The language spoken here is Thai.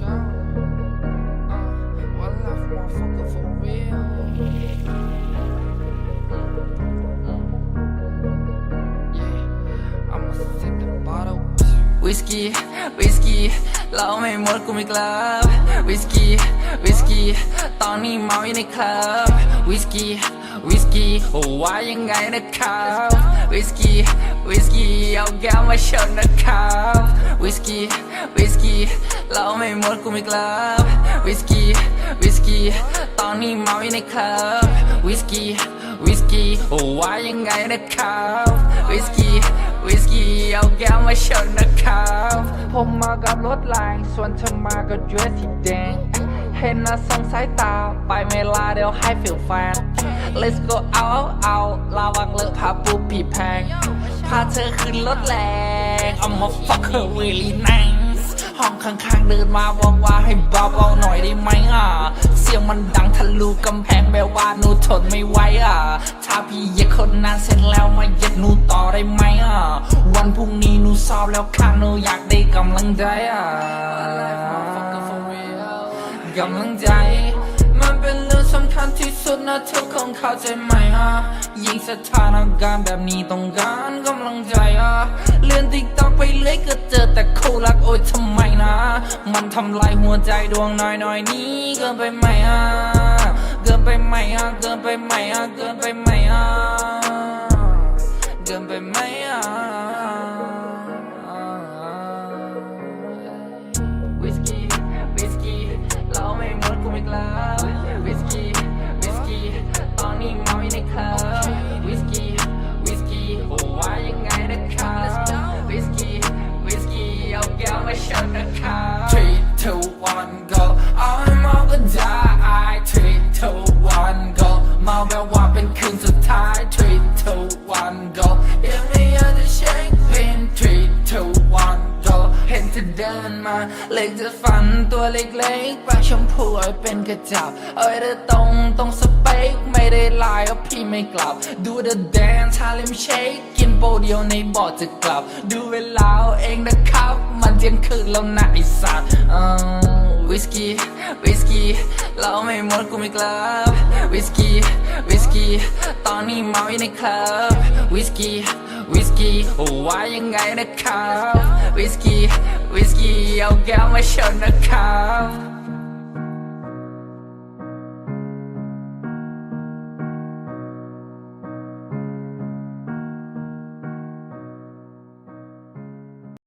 go. Uh, one life, motherfucker, for real. Yeah, I'ma sip the bottle. วิสกี้วิสกี้เราไม่หมดกูไม่กลับวิสกี้วิสกี้ตอนนี้เมาอยู่ในคลับวิสกี้วิสกี้โอ้ว่ายังไงนะครับวิสกี้ วิสกี้เอาแก้วมาชนนะครับวิสกี้วิสกี้เราไม่หมดกูไม่กลับวิสกี้วิสกี้ตอนนี้เมาอยู่ในคลับวิสกี้วิสกี้โอ้ว่ายังไงนะครับวิสกี้วิสกี้เอาแก้วมาชนนะครับผมมากับรถแรงส่วนเธอมากับเดรสสีแดง เห็นนะส่งสายตา ไปเมลาเดี๋ยวให้ฟิลแฟน Let's go เอาเอาเอาระวังเลอะพาปูผีแพง พาเธอขึ้นรถแรง I'm a fucker really nice ห้องข้างๆเดินมาบอกว่าให้เบาๆหน่อยได้ไหมอะ เสียงมันดังทะลุกำแพงแบบว่าหนูทนไม่ไหวอะ ถ้าพี่เย็ดคนนั้นเสร็จแล้วมาเหย็ดหนูต่อได้ไหมอะ วันพรุ่งนี้หนูสอบแล้วค่ะหนูอยากได้กำลังใจอะ ที่สุดนะเธอคงเข้าใจไหมอะยิ่งสถานการณ์แบบนี้ต้องการกำลังใจอะเลื่อนติ๊กตอกไปเลยก็เจอแต่คู่รักโอ๊ยทำไมนะ มันทำลายหัวใจดวงน้อยน้อยนี้เกินไปไหมอะเกินไปไหมอะเกินไปไหมอะเกินไปไหมอะ มาเล็กจะฟันตัวเล็กๆปากชมพูเอาเป็นกระจับ เอ้ยเธอตรงตรงสเปค ไม่ได้ลน์เอาพี่ไม่กลับ ดูเดอะแดนทาเลมเชคกินโปรเดียวในบอดจะกลับ ดูเวลาเองนะครับ มันเที่ยงคืนแล้วนะไอสัตว์อืมวิสกี้วิสกี้เราไม่หมดกูไม่กลับวิสกี้วิสกี้ตอนนี้เมาอยู่ในคลับวิสกี้ วิสกี้โอ้ว่ายังไงนะครับ วิสกี้วิสกี้เอาแก้วมาชนนะครับ